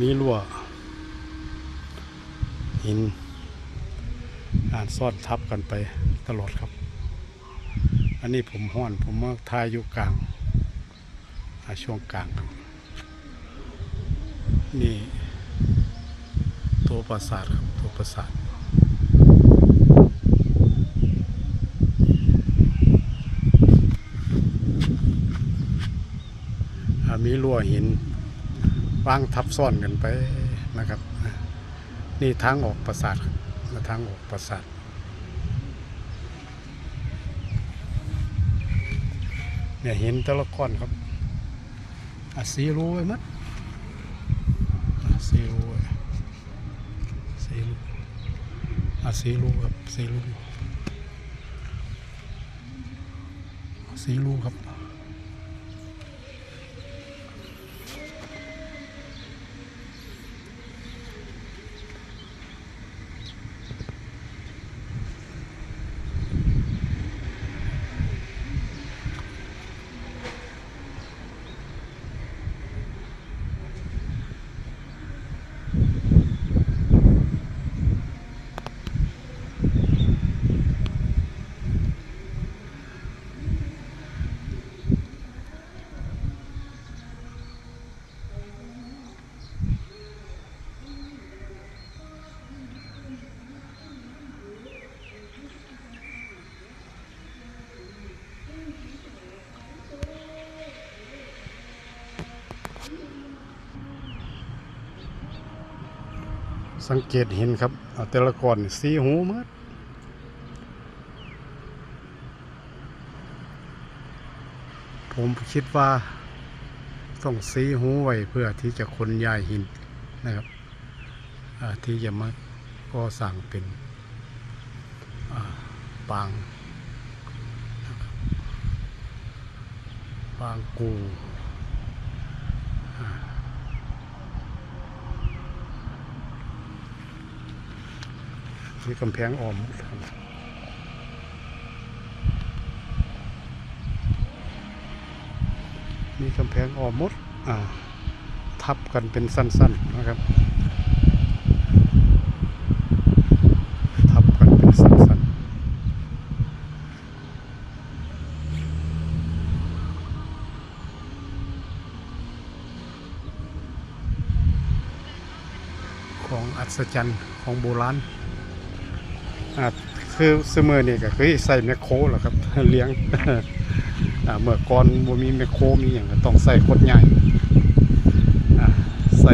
มีรั่วหินอ่านซ่อนทับกันไปตลอดครับ อันนี้ผมห้อน ผมมาทายอยู่กลางช่วงกลางครับ นี่ตัวปราสาทครับตัวปราสาทมีรั่วหิน วางทับซ้อนกันไปนะครับ นี่ทางออกปราสาทครับมาทางออกปราสาทเนี่ยเห็นแต่ละก้อนครับอาสีรู้ไว้มัดอะสีรู้ไว้สีรู้อาสีรู้ครับสีรู้สีรู้ครับ สังเกตเห็นครับเอาแต่ละก้อนสีหูหมดผมคิดว่าต้องสีหูไว้เพื่อที่จะขนย้ายหินนะครับที่จะมาก่อสร้างเป็นปางปางกู มีกำแพงอ้อมมีกำแพงอ้อมมดอ่าทับกันเป็นสั้น ๆ นะครับ ทับกันเป็นสั้น ๆ ของอัศจรรย์ของโบราณ คือเสมอเนี่ยก็คืใส่แมคโครหรอครับเลี้ยงเมื่อก่อนบ่มีแมคโครมีอย่างต้องใส่คดใหญ่ใส่